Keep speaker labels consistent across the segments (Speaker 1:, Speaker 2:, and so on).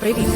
Speaker 1: Привіт!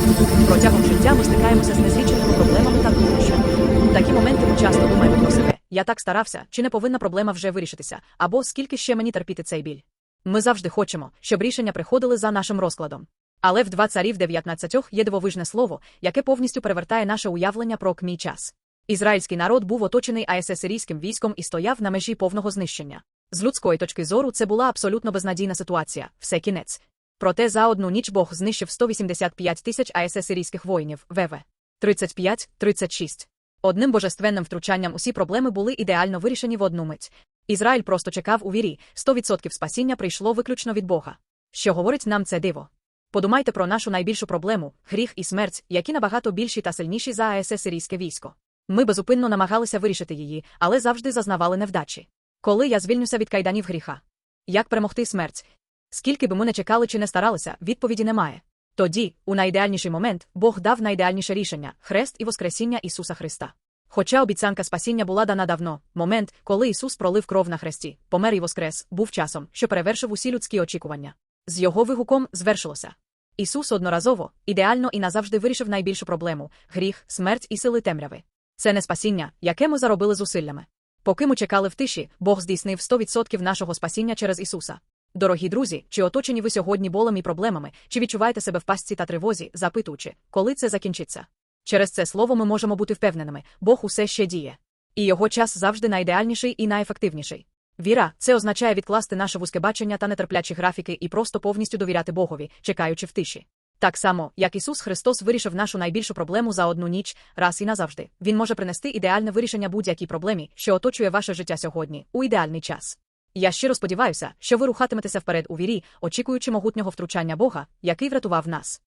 Speaker 1: Протягом життя ми стикаємося з незліченими проблемами та труднощами. У такі моменти ми часто думаємо про себе. Я так старався, чи не повинна проблема вже вирішитися, або скільки ще мені терпіти цей біль. Ми завжди хочемо, щоб рішення приходили за нашим розкладом. Але в два царів 19 є дивовижне слово, яке повністю перевертає наше уявлення про кмій час. Ізраїльський народ був оточений АССирійським військом і стояв на межі повного знищення. З людської точки зору це була абсолютно безнадійна ситуація, все кінець. Проте за одну ніч Бог знищив 185 тисяч АССирійських воїнів, ВВ. 35-36. Одним божественним втручанням усі проблеми були ідеально вирішені в одну мить. Ізраїль просто чекав у вірі, 100% спасіння прийшло виключно від Бога. Що говорить нам це диво? Подумайте про нашу найбільшу проблему гріх і смерть, які набагато більші та сильніші за АССирійське військо. Ми безупинно намагалися вирішити її, але завжди зазнавали невдачі. Коли я звільнюся від кайданів гріха? Як перемогти смерть? Скільки би ми не чекали чи не старалися, відповіді немає. Тоді, у найідеальніший момент, Бог дав найідеальніше рішення хрест і Воскресіння Ісуса Христа. Хоча обіцянка спасіння була дана давно, момент, коли Ісус пролив кров на хресті, помер і воскрес, був часом, що перевершив усі людські очікування. З його вигуком звершилося. Ісус одноразово, ідеально і назавжди вирішив найбільшу проблему гріх, смерть і сили темряви. Це не спасіння, яке ми заробили зусиллями. Поки ми чекали в тиші, Бог здійснив 100% нашого спасіння через Ісуса. Дорогі друзі, чи оточені ви сьогодні болем і проблемами, чи відчуваєте себе в пастці та тривозі, запитуючи, коли це закінчиться? Через це слово ми можемо бути впевненими, Бог усе ще діє. І його час завжди найідеальніший і найефективніший. Віра це означає відкласти наше вузьке бачення та нетерплячі графіки і просто повністю довіряти Богові, чекаючи в тиші. Так само, як Ісус Христос вирішив нашу найбільшу проблему за одну ніч, раз і назавжди, Він може принести ідеальне вирішення будь-якій проблемі, що оточує ваше життя сьогодні, у ідеальний час. Я щиро сподіваюся, що ви рухатиметеся вперед у вірі, очікуючи могутнього втручання Бога, який врятував нас.